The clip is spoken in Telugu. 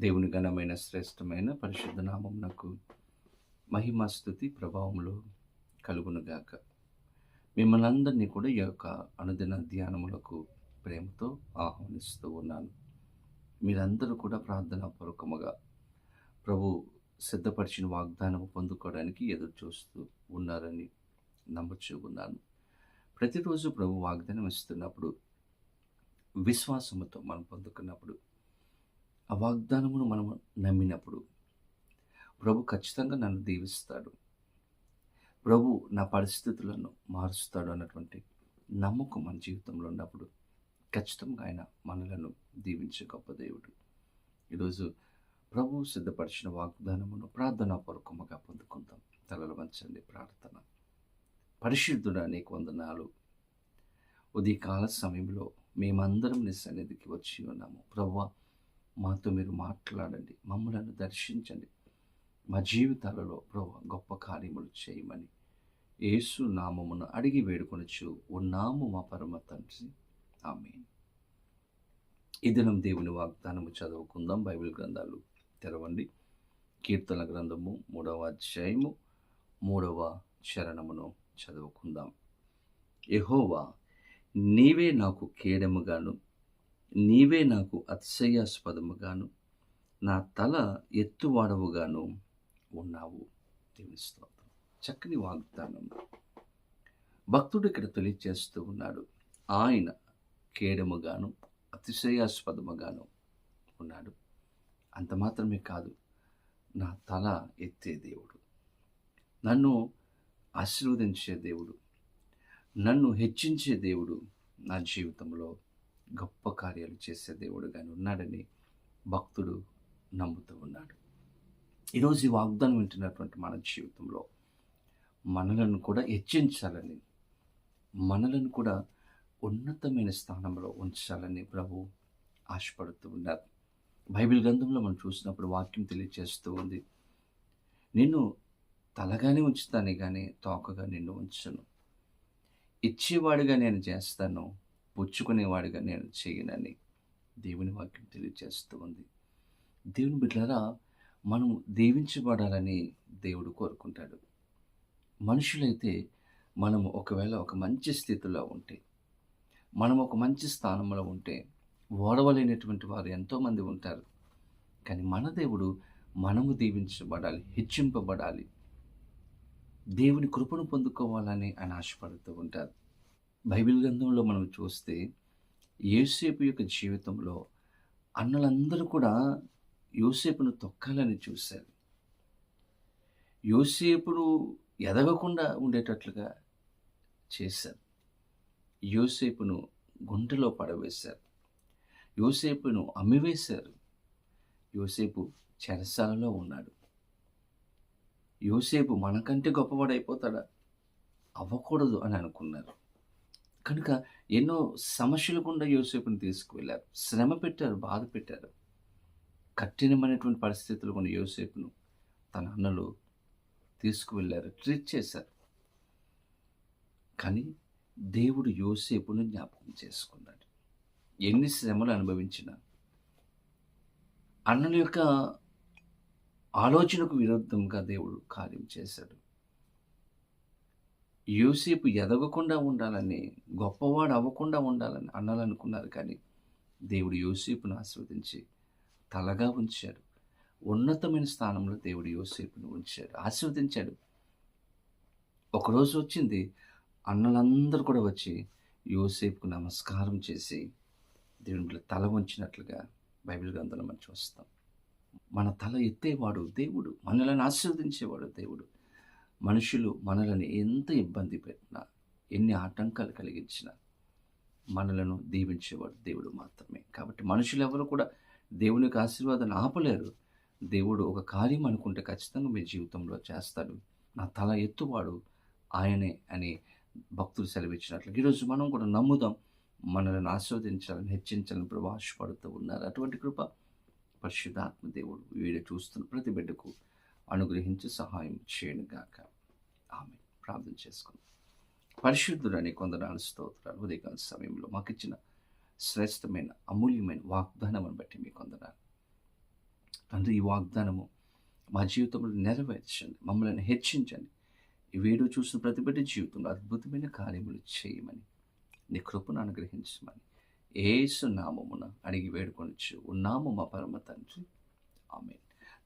దేవుని ఘనమైన శ్రేష్టమైన పరిశుద్ధ నాకు మహిమ స్థుతి ప్రభావములు కలుగునుగాక మిమ్మల్ని అందరినీ కూడా ఈ యొక్క అనుదిన ధ్యానములకు ప్రేమతో ఆహ్వానిస్తూ ఉన్నాను. మీరందరూ కూడా ప్రార్థనాపూర్వకముగా ప్రభు సిద్ధపరిచిన వాగ్దానం పొందుకోవడానికి ఎదురు చూస్తూ ఉన్నారని నమ్ముచూ ఉన్నాను. ప్రతిరోజు ప్రభు వాగ్దానం ఇస్తున్నప్పుడు విశ్వాసముతో మనం పొందుకున్నప్పుడు ఆ వాగ్దానమును మనం నమ్మినప్పుడు ప్రభు ఖచ్చితంగా నన్ను దీవిస్తాడు. ప్రభు నా పరిస్థితులను మారుస్తాడు అన్నటువంటి నమ్మకం మన జీవితంలో ఉన్నప్పుడు ఖచ్చితంగా ఆయన మనలను దీవించే గొప్ప దేవుడు. ఈరోజు ప్రభు సిద్ధపరిచిన వాగ్దానమును ప్రార్థనాపూర్వకముగా పొందుకుందాం. తలలు వంచండి ప్రార్థన. పరిశుద్ధుడా నీకు వందనాలు. ఉదయకాల సమయంలో మేమందరం నీ సన్నిధికి వచ్చి ఉన్నాము. ప్రభు మాతో మీరు మాట్లాడండి మమ్మలను దర్శించండి. మా జీవితాలలో ప్రభు గొప్ప కార్యములు చేయమని యేసు నామమును అడిగి వేడుకొనొచ్చు. ఉన్నాము మా పరమ తండ్రి. ఆమె ఈ దినం దేవుని వాగ్దానము చదువుకుందాం. బైబిల్ గ్రంథాలు తెరవండి. కీర్తన గ్రంథము మూడవ అధ్యాయము మూడవ చరణమును చదువుకుందాం. ఎహోవా నీవే నాకు కేడముగాను నీవే నాకు అతిశయాస్పదముగాను నా తల ఎత్తువాడవుగాను ఉన్నావు. దేవుని స్తోత్రం. చక్కని వాగ్దానం. భక్తుడు ఇక్కడ తెలియచేస్తూ ఉన్నాడు. ఆయన కేడముగాను అతిశయాస్పదముగాను ఉన్నాడు. అంత మాత్రమే కాదు నా తల ఎత్తే దేవుడు. నన్ను ఆశీర్వదించే దేవుడు. నన్ను హెచ్చించే దేవుడు నా జీవితంలో గొప్ప కార్యాలు చేసే దేవుడుగానే ఉన్నాడని భక్తుడు నమ్ముతూ ఉన్నాడు. ఈరోజు ఈ వాగ్దానం వింటున్నటువంటి మన జీవితంలో మనలను కూడా హెచ్చించాలని మనలను కూడా ఉన్నతమైన స్థానంలో ఉంచాలని ప్రభు ఆశపడుతూ ఉన్నారు. బైబిల్ గ్రంథంలో మనం చూసినప్పుడు వాక్యం తెలియజేస్తూ ఉంది. నిన్ను తలగానే ఉంచుతానే కానీ తోకగా నిన్ను ఉంచను. ఇచ్చేవాడిగా నేను చేస్తాను పుచ్చుకునేవాడిగా నేను చేయనని దేవుని వాక్యం తెలియజేస్తూ ఉంది. దేవుని బిడ్డలారా మనం దీవించబడాలని దేవుడు కోరుకుంటాడు. మనుషులైతే మనము ఒకవేళ ఒక మంచి స్థితిలో ఉంటే మనం ఒక మంచి స్థానంలో ఉంటే ఓడవలేనటువంటి వారు ఎంతోమంది ఉంటారు. కానీ మన దేవుడు మనము దీవించబడాలి హెచ్చింపబడాలి. దేవుని కృపను పొందుకోవాలని ఆయన ఆశపడుతూ ఉంటారు. బైబిల్ గ్రంథంలో మనం చూస్తే యోసేపు యొక్క జీవితంలో అన్నలందరూ కూడా యోసేపును తొక్కాలని చూశారు. యోసేపును ఎదగకుండా ఉండేటట్లుగా చేశారు. యోసేపును గుంటలో పడవేశారు. యోసేపును అమ్మివేశారు. యోసేపు చెరసాలలో ఉన్నాడు. యోసేపు మనకంటే గొప్పవాడైపోతాడా? అవ్వకూడదు అని అనుకున్నారు. కనుక ఎన్నో సమస్యలు గుండా యోసేపుని తీసుకువెళ్ళారు. శ్రమ పెట్టారు బాధ పెట్టారు. కఠినమైనటువంటి పరిస్థితులు కొన్ని యోసేపును తన అన్నలు తీసుకువెళ్ళారు ట్రీట్ చేశారు. కానీ దేవుడు యోసేపును జ్ఞాపకం చేసుకున్నాడు. ఎన్ని శ్రమలు అనుభవించినా అన్నల యొక్క ఆలోచనకు విరుద్ధంగా దేవుడు కార్యం చేశాడు. యోసేపు ఎదగకుండా ఉండాలని గొప్పవాడు అవ్వకుండా ఉండాలని అనాలనుకున్నారు కానీ దేవుడు యోసేపును ఆస్వాదించి తలగా ఉంచాడు. ఉన్నతమైన స్థానంలో దేవుడు యోసేపును ఉంచాడు ఆస్వాదించాడు. ఒకరోజు వచ్చింది అన్నలందరూ కూడా వచ్చి యోసేపుకు నమస్కారం చేసి దేవుని తల వంచినట్లుగా బైబిల్ గ్రంథంలో మనం చూస్తాం. మన తల ఎత్తేవాడు దేవుడు మనలను ఆశీర్వదించేవాడు దేవుడు. మనుషులు మనలను ఎంత ఇబ్బంది పెట్టినా ఎన్ని ఆటంకాలు కలిగించినా మనలను దీవించేవాడు దేవుడు మాత్రమే. కాబట్టి మనుషులు ఎవరు కూడా దేవుని యొక్క ఆశీర్వాదాన్ని ఆపలేరు. దేవుడు ఒక కార్యం అనుకుంటే ఖచ్చితంగా మీ జీవితంలో చేస్తాడు. నా తల ఎత్తువాడు ఆయనే అని భక్తులు సెలవిచ్చినట్లు. ఈరోజు మనం కూడా నమ్ముదాం మనల్ని ఆస్వాదించాలని హెచ్చించాలని ప్రభు ఆశపడుతూ ఉన్నారు. అటువంటి కృప పరిశుద్ధాత్మ దేవుడు వీడియో చూస్తున్న ప్రతి బిడ్డకు అనుగ్రహించి సహాయం చేయను గాక. ఆమె ప్రార్థన చేసుకుందాం. పరిశుద్ధుడని కొందనాలు స్తోత్రాలు. ఉదయకాల సమయంలో మాకు ఇచ్చిన శ్రేష్టమైన అమూల్యమైన వాగ్దానం బట్టి మీ కొందనాలు. తండ్రి ఈ వాగ్దానము మా జీవితంలో నెరవేర్చండి. మమ్మల్ని హెచ్చించండి. ఈ వీడియో చూసిన ప్రతి బిడ్డ జీవితంలో అద్భుతమైన కార్యములు చేయమని నీ కృపను అనుగ్రహించమని ఏసు నామమున అడిగి వేడుకొనొచ్చు ఉన్నాము మా పరమ తండ్రి. ఆమె